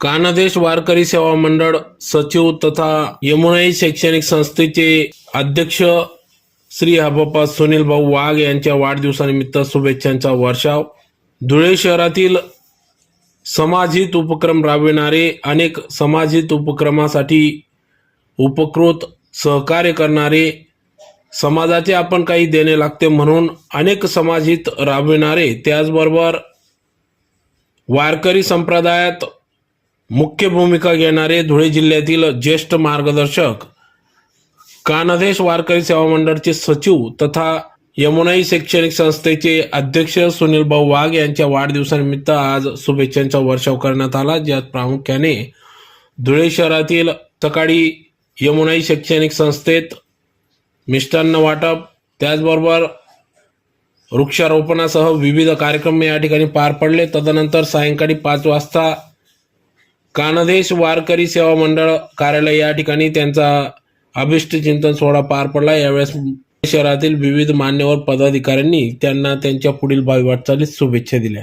कानदेश वारकरी सेवा मंडळ सचिव तथा यमुनाई शैक्षणिक संस्थेचे अध्यक्ष श्री हबप्पा सुनील भाऊ वाघ यांच्या वाढदिवसानिमित्त शुभेच्छांचा वर्षाव. धुळे शहरातील समाजहित उपक्रम राबविणारे अनेक समाजहित उपक्रमासाठी उपकृत सहकार्य करणारे समाजाचे आपण काही देणे लागते म्हणून अनेक समाजहित राबविणारे त्याचबरोबर वारकरी संप्रदायात मुख्य भूमिका घेणारे धुळे जिल्ह्यातील ज्येष्ठ मार्गदर्शक कानदेश वारकरी सेवा मंडळचे सचिव तथा यमुनाई शैक्षणिक संस्थेचे अध्यक्ष सुनील भाऊ वाघ यांच्या वाढदिवसानिमित्त आज शुभेच्छांचा वर्षाव करण्यात आला ज्यात प्रामुख्याने धुळे शहरातील सकाळी यमुनाई शैक्षणिक संस्थेत मिष्टान्न वाटप त्याचबरोबर वृक्षारोपणासह विविध कार्यक्रम या ठिकाणी पार पडले. तदनंतर सायंकाळी पाच वाजता कानदेश वारकरी सेवा मंडळ कार्यालय या ठिकाणी त्यांचा अभिष्ट चिंतन सोहळा पार पडला. यावेळेस शहरातील विविध मान्यवर पदाधिकाऱ्यांनी त्यांना त्यांच्या पुढील भावी वाटचालीस शुभेच्छा दिल्या.